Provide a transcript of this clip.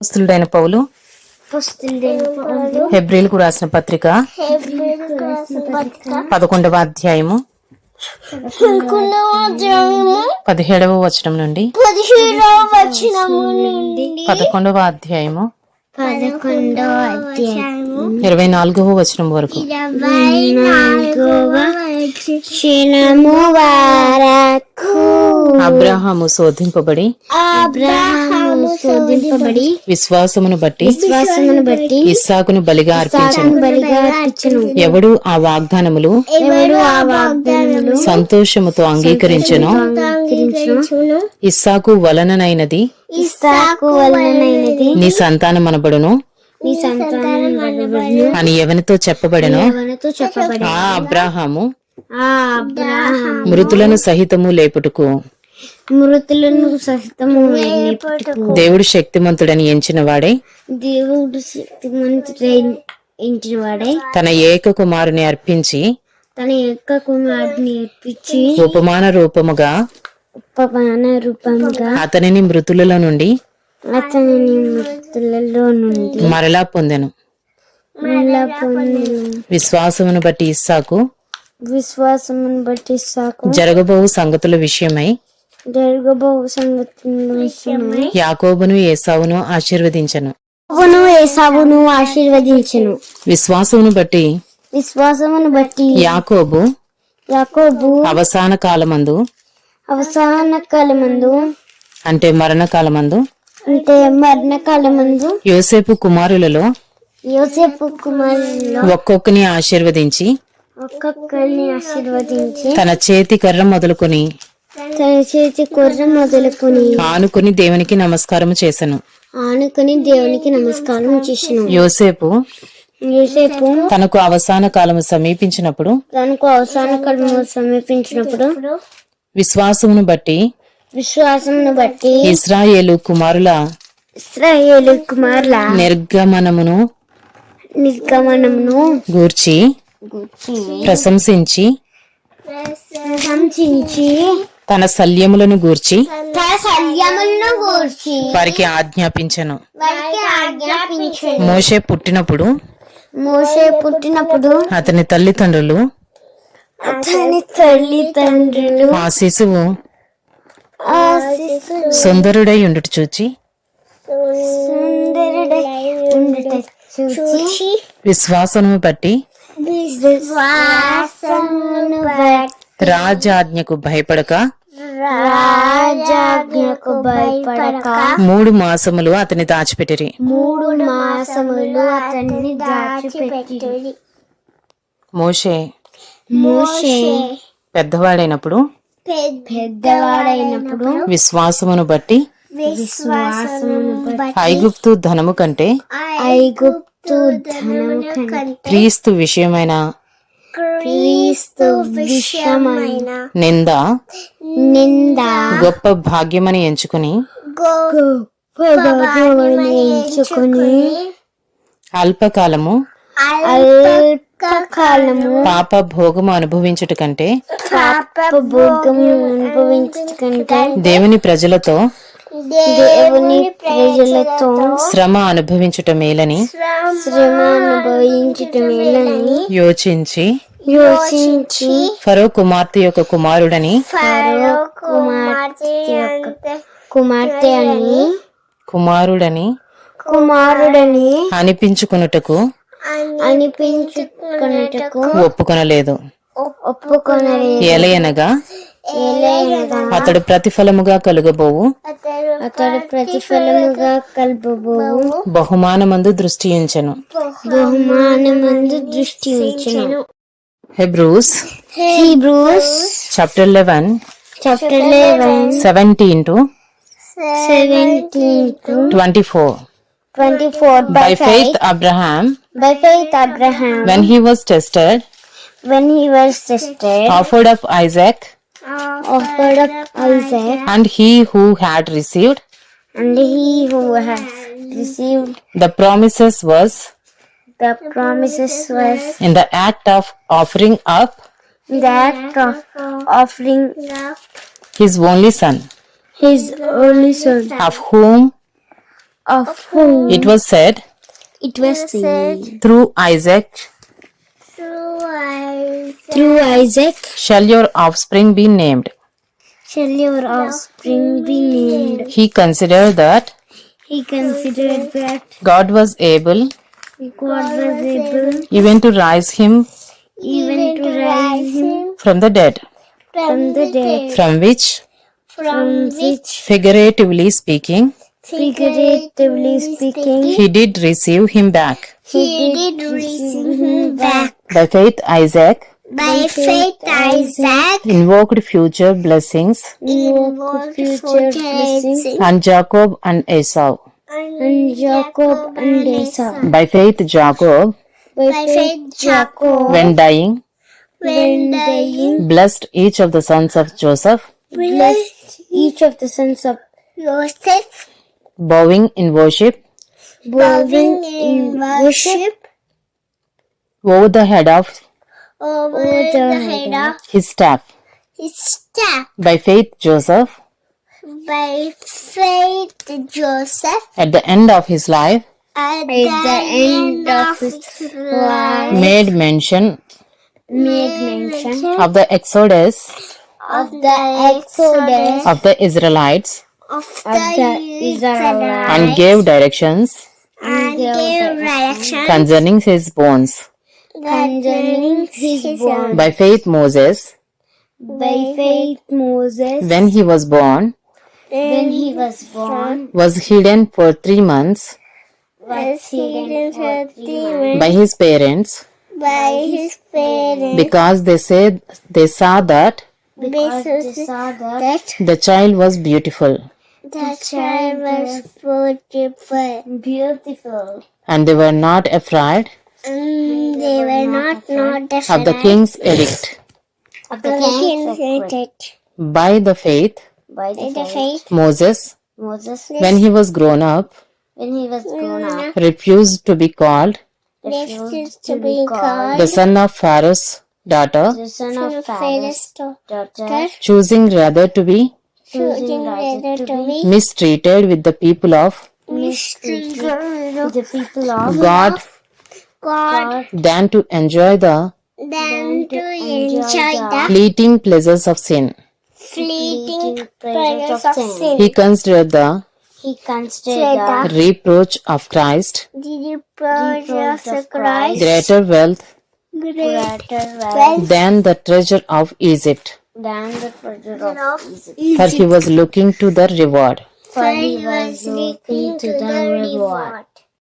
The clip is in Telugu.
అపోస్తలుడైన పౌలు హెబ్రిల్కు రాసిన పత్రిక పదకొండవ అధ్యాయము పదిహేడవ వచనం నుండి పదకొండవ అధ్యాయము ఇరవై నాలుగవ వచనం వరకు అబ్రాహాము శోధింపబడి అబ్రహాము శోధింపబడి విశ్వాసమును బట్టి విశ్వాసమును బట్టి ఇస్సాకును బలిగా అర్పించను. ఎవడు ఆ వాగ్దానములు ఎవరు ఆ వాగ్దానములు సంతోషముతో అంగీకరించెనో? ఇస్సాకు వలననైనది? ఇస్సాకు నీ సంతానం వలనబడును అని ఎవనితో చెప్పబడెనో? ఆ అబ్రాహాము. మృతులను సహితము లేపుటకు. మృతులను సహితము దేవుడు శక్తిమంతుడని ఎంచిన వాడే? దేవుడు శక్తిమంతుడై ఎంచిన వాడై? తన ఏక కుమారుని అర్పించి తన యొక్క కుమారుని అర్పించి ఉపమాన రూపముగా ఉపమాన రూపంగా అతనిని మృతులలో నుండి అతనిని మృతులలో నుండి మరలా పొందెను. మళ్ళా పొంది విశ్వాసమును బట్టి ఇస్సాకు విశ్వాసమును బట్టి సాకు జరగబోవు సంగతుల విషయమై యాకోబును ఏసావును ఆశీర్వదించను. ఏసావును ఆశీర్వదించెను. విశ్వాసమును బట్టి విశ్వాసమును బట్టి యాకోబు యాకోబు అవసాన కాలమందు అవసాన కాలమందు అంటే మరణ కాలమందు అంటే మరణ కాలమందు యోసేపు కుమారులలో యోసేపు కుమారులో ఒక్కొక్కని ఆశీర్వదించి ఒక్కొక్కరిని ఆశీర్వదించి తన చేతి కర్ర మొదలుకొని తన చేతి కొర్ర మొదలుకొని ఆనుకుని దేవునికి నమస్కారం చేసెను. ఆనుకొని దేవునికి నమస్కారం చేసిన. యోసేపు యోసేపు తనకు అవసాన కాలము సమీపించినప్పుడు తనకు అవసాన కాలము సమీపించినప్పుడు విశ్వాసమును బట్టి విశ్వాసమును బట్టి ఇస్రాయేలు కుమారుల ఇస్రాయేలు కుమారుల నిర్గమనమును నిర్గమనమును గూర్చి గూర్చి ప్రశంసించి ప్రశంసించి తన శల్యములను గూర్చి తన శల్యములను గూర్చి వారికి ఆజ్ఞాపించెను. మోషే పుట్టినప్పుడు మోసే పుట్టినప్పుడు అతని తల్లిదండ్రులు అతని తల్లిదండ్రులు ఆ శిశువు సుందరుడై ఉండుట చూచి సుందరుడై ఉండుట చూచి విశ్వాసమును బట్టి విశ్వాసమును బట్టి రాజాజ్ఞకు భయపడక రాజాజ్ఞకు భయపడక మూడు మాసములు అతని దాచిపెట్టిరి. మూడు మాసములు అతన్ని దాచిపెట్టి మోషే మోషే పెద్దవాడైనప్పుడు పెద్దవాడైనప్పుడు విశ్వాసమును బట్టి విశ్వాసమును ఐగుప్తు ధనము కంటే ఐగుప్తు ధనము కంటే క్రీస్తు విషయమైన క్రీస్తు విషయమైన నింద? నింద గొప్ప భాగ్యమని ఎంచుకుని? ఎంచుకుని అల్పకాలము? అల్పకాలము పాప భోగము అనుభవించుట కంటే? పాప భోగము అనుభవించకంటే దేవుని ప్రజలతో దేవుని ప్రజలతో శ్రమ అనుభవించుట మేలని శ్రమ అనుభవించటమేలని యోచించి యోచించి ఫరో కుమార్తె యొక్క కుమారుడని ఫరో కుమార్తె యొక్క కుమార్తె అని కుమారుడని కుమారుడని అనిపించుకున్నటకు అనిపించుకున్నటకు ఒప్పుకొనలేదు. ఒప్పుకొనలేదు. ఏలైనగా అతడు ప్రతిఫలముగా కలుగబోవు. అతడు ప్రతిఫలముగా కలుపబోవు బహుమానమందు దృష్టి ఉంచెను బహుమానమందు దృష్టి ఉంచెను Hebrews Hebrews chapter eleven chapter eleven seventeen to seventeen to twenty four. Twenty four by by faith Abraham By faith, Abraham, when he was tested. When he was tested, offered up isaac. Offered up Isaac, and he who had received? And he who had received the promises was? the promises was in the act of offering up? the act of offering his only son. his only son, of whom? Of whom It was said, it was said Through Isaac through Isaac. Shall your offspring be named. shall your offspring be named. He considered that He considered that God was able God was able even to rise him even to rise him from the dead, from the dead, from which, from which, figuratively speaking, figuratively speaking, he did receive him back. he did receive him back. By faith, Isaac By faith, Isaac invoked future blessings invoked future blessings on Jacob and Esau. and Jacob and Esau. By faith, Jacob, By faith, Jacob, when dying, when dying, blessed each of the sons of Joseph, blessed each of the sons of Joseph, bowing in worship. Bowing in worship. Over the head of. Over the head of his staff. his staff. By faith, Joseph, By faith, Joseph, at the end of his life, at the end of his life, made mention. Made mention. of the exodus. Of the exodus. Of the Israelites of the Israelites and gave directions. And gave direction concerning his bones. concerning his born. By faith, Moses, By faith, Moses, when he was born, when he was born, was hidden for three months. Was hidden for three months. by his parents. By his parents. Because they said they saw that because they saw that the child was beautiful the child was beautiful, beautiful, and they were not afraid and they were not not afraid. of the king's edict. of the king's edict. By the faith, By the faith, Moses, Moses, when he was grown up, when he was grown mm-hmm. up, refused to be called refused to be called the son of Pharaoh's daughter, the son of Pharaoh's daughter, choosing rather to be choosing rather to be mistreated with the people of? Mistreated with the people of? God. God. Than to enjoy the than to enjoy the fleeting pleasures of sin. fleeting pleasures of sin. He considered the He considered reproach of Christ. the reproach of Christ. Greater wealth greater wealth. than the treasure of Egypt, than the treasure of Egypt. for he was looking to the reward. For he was looking to the reward.